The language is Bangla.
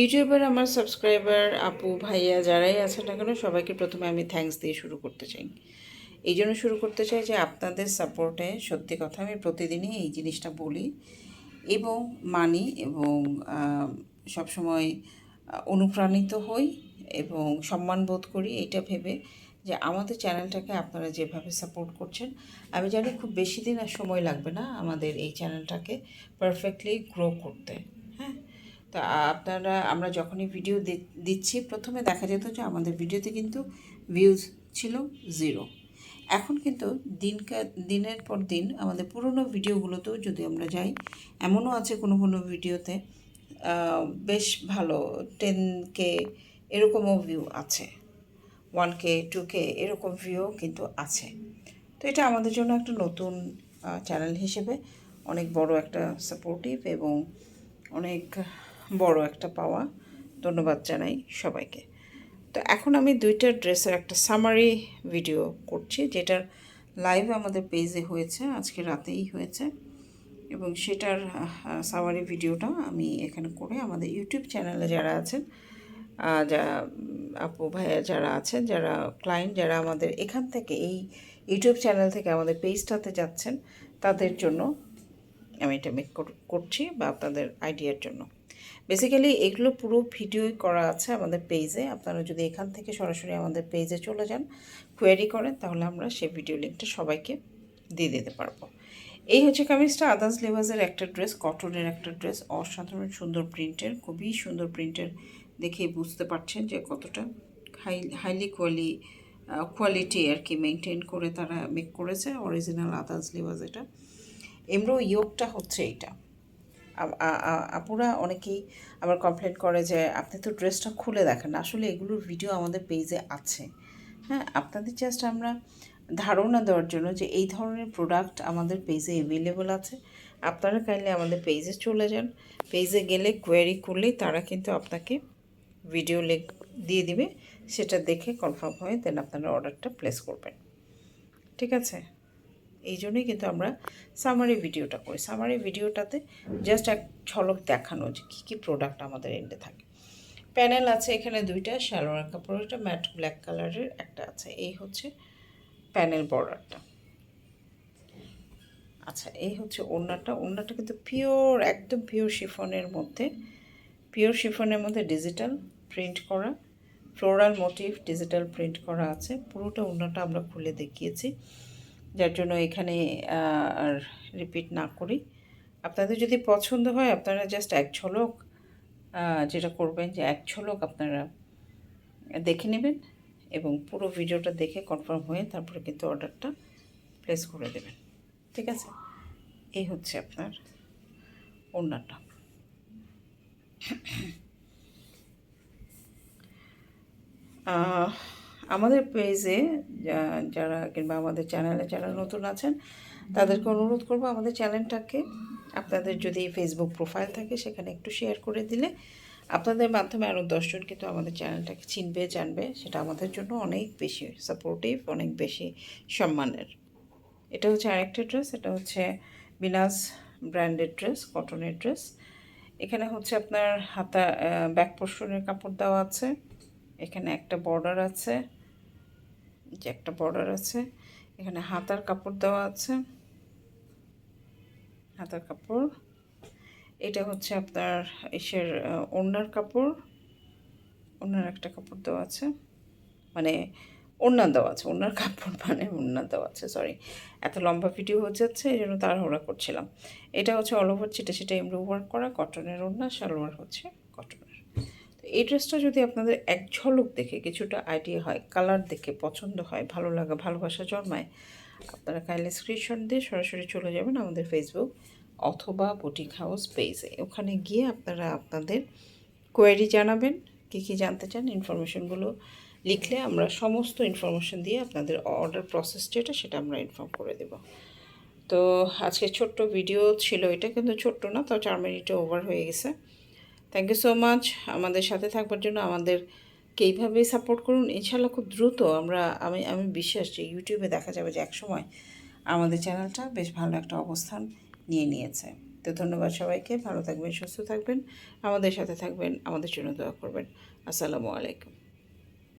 ইউটিউবের আমার সাবস্ক্রাইবার, আপু, ভাইয়া যারাই আছেন না কেন, সবাইকে প্রথমে আমি থ্যাঙ্কস দিয়ে শুরু করতে চাই। এই জন্য শুরু করতে চাই যে আপনাদের সাপোর্টে সত্যি কথা আমি প্রতিদিনই এই জিনিসটা বলি এবং মানি এবং সবসময় অনুপ্রাণিত হই এবং সম্মান বোধ করি। এটা ভেবে যে আমাদের চ্যানেলটাকে আপনারা যেভাবে সাপোর্ট করছেন, আমি জানি খুব বেশি দিন আর সময় লাগবে না আমাদের এই চ্যানেলটাকে পারফেক্টলি গ্রো করতে। তা আপনারা, আমরা যখনই ভিডিও দিচ্ছি, প্রথমে দেখা যেত যে আমাদের ভিডিওতে কিন্তু ভিউজ ছিল জিরো এখন কিন্তু দিনকে, দিনের পর দিন আমাদের পুরনো ভিডিওগুলোতেও যদি আমরা যাই, এমনও আছে কোনো কোনো ভিডিওতে বেশ ভালো টেন কে এরকমও ভিউ আছে। ওয়ান কে টু কে এরকম ভিউ কিন্তু আছে। তো এটা আমাদের জন্য একটা নতুন চ্যানেল হিসেবে অনেক বড় একটা সাপোর্টিভ এবং অনেক বড় একটা পাওয়া। ধন্যবাদ জানাই সবাইকে। তো এখন আমি দুইটা ড্রেসের একটা সামারি ভিডিও করছি, যেটার লাইভ আমাদের পেজে হয়েছে, আজকে রাতেই হয়েছে। এবং সেটার সামারি ভিডিওটা আমি এখানে করে আমাদের ইউটিউব চ্যানেলে যারা আছেন যা আপু ভাইয়া যারা আছেন, যারা ক্লায়েন্ট যারা আমাদের এখান থেকে এই ইউটিউব চ্যানেল থেকে আমাদের পেজটাতে যাচ্ছেন, তাদের জন্য আমি এটা মেক করছি বা আপনাদের আইডিয়ার জন্য। বেসিক্যালি এগুলো পুরো ভিডিওই করা আছে আমাদের পেজে আপনারা যদি এখান থেকে সরাসরি আমাদের পেজে চলে যান কোয়ারি করেন, তাহলে আমরা সেই ভিডিও লিঙ্কটা সবাইকে দিয়ে দিতে পারব। এই হচ্ছে কামিজটা আদার্স লেভাসের একটা ড্রেস কটনের একটা ড্রেস অসাধারণ সুন্দর প্রিন্টের খুবই সুন্দর প্রিন্টের দেখেই বুঝতে পারছেন যে কতটা হাই হাইলি কোয়ালি কোয়ালিটি আর কি মেনটেন করে তারা মেক করেছে। অরিজিনাল আদার্স লেভাস এটা। এমরো ইয়োগটা হচ্ছে আ- আপুরা অনেকেই আবার কমপ্লেন করে যে, আপনি তো ড্রেসটা খুলে দেখেন আসলে এগুলোর ভিডিও আমাদের পেজে আছে। হ্যাঁ আপনাদের জাস্ট আমরা ধারণা দেওয়ার জন্য যে, এই ধরনের প্রোডাক্ট আমাদের পেজে অ্যাভেলেবল আছে। আপনারা কাইন্ডলি আমাদের পেজে চলে যান। পেজে গেলে কোয়েরি করলেই তারা কিন্তু আপনাকে ভিডিও লিঙ্ক দিয়ে দিবে। সেটা দেখে কনফার্ম হয়ে দেন আপনারা অর্ডারটা প্লেস করবেন। ঠিক আছে? এই জন্যই কিন্তু আমরা সামারি ভিডিওটা করি। সামারি ভিডিওটাতে জাস্ট এক ঝলক দেখানো যে কী কী প্রোডাক্ট আমাদের এন্ডে থাকে। প্যানেল আছে এখানে দুইটা, সালোয়ার কাপড় একটা ম্যাট ব্ল্যাক কালারের একটা আছে। এই হচ্ছে প্যানেল বর্ডারটা আচ্ছা এই হচ্ছে ওড়নাটা। ওড়নাটা কিন্তু পিওর একদম পিওর শিফনের মধ্যে। পিওর শিফনের মধ্যে ডিজিটাল প্রিন্ট করা। ফ্লোরাল মোটিভ ডিজিটাল প্রিন্ট করা আছে। পুরোটা ওড়নাটা আমরা খুলে দেখিয়েছি। যার জন্য এখানে আর রিপিট না করি। আপনাদের যদি পছন্দ হয় আপনারা জাস্ট এক ঝলক যেটা করবেন যে এক ঝলক আপনারা দেখে নেবেন এবং পুরো ভিডিওটা দেখে কনফার্ম হয়ে তারপরে কিন্তু অর্ডারটা প্লেস করে দেবেন। ঠিক আছে? এই হচ্ছে আপনার ওড়নাটা। আহ, আমাদের পেজে যারা কিংবা আমাদের চ্যানেলে যারা নতুন আছেন, তাদেরকে অনুরোধ করব আমাদের চ্যানেলটাকে আপনাদের যদি ফেসবুক প্রোফাইল থাকে, সেখানে একটু শেয়ার করে দিলে আপনাদের মাধ্যমে আরও দশজন কিন্তু আমাদের চ্যানেলটাকে চিনবে, জানবে। সেটা আমাদের জন্য অনেক বেশি সাপোর্টিভ অনেক বেশি সম্মানের। এটা হচ্ছে আরেকটা ড্রেস এটা হচ্ছে বিনাস ব্র্যান্ডেড ড্রেস কটনের ড্রেস এখানে হচ্ছে আপনার হাতা ব্যাক পোর্শনের কাপড় দেওয়া আছে। এখানে একটা বর্ডার আছে। যে একটা বর্ডার আছে, এখানে হাতার কাপড় দেওয়া আছে। হাতার কাপড়। এটা হচ্ছে আপনার এসের ওড়নার কাপড়। ওড়নার একটা কাপড় দেওয়া আছে। মানে ওড়না দেওয়া আছে, ওড়নার কাপড় মানে ওড়না দেওয়া আছে সরি এত লম্বা ভিডিও হয়ে যাচ্ছে, এই জন্য তাড়াহুড়া করছিলাম। এটা হচ্ছে অল ওভার ছিটে ছিটে এমব্রো ওয়ার্ক করা কটনের ওড়না, সালোয়ার হচ্ছে কটনের তো এই ড্রেসটা যদি আপনাদের এক ঝলক দেখে কিছুটা আইডিয়া হয় কালার দেখে পছন্দ হয়, ভালো লাগা, ভালোবাসা জন্মায়, আপনারা কাইলে স্ক্রিনশট দিয়ে সরাসরি চলে যাবেন আমাদের ফেসবুক অথবা বুটিক হাউস পেজে ওখানে গিয়ে আপনারা আপনাদের কোয়ারি জানাবেন, কী কী জানতে চান ইনফরমেশনগুলো লিখলে আমরা সমস্ত ইনফরমেশন দিয়ে আপনাদের অর্ডার প্রসেস যেটা সেটা আমরা ইনফর্ম করে দেব। তো আজকে ছোট্ট ভিডিও ছিল এটা, কিন্তু ছোট্ট না, তাও চার মিনিটে ওভার হয়ে গেছে। থ্যাংক ইউ সো মাচ আমাদের সাথে থাকবার জন্য আমাদেরকে এইভাবে সাপোর্ট করুন। ইনশাল্লাহ খুব দ্রুত আমরা, আমি আমি বিশ্বাস যে ইউটিউবে দেখা যাবে যে একসময় আমাদের চ্যানেলটা বেশ ভালো একটা অবস্থান নিয়ে নিয়েছে। তো ধন্যবাদ সবাইকে। ভালো থাকবেন, সুস্থ থাকবেন। আমাদের সাথে থাকবেন, আমাদের জন্য দোয়া করবেন। আসসালামু আলাইকুম।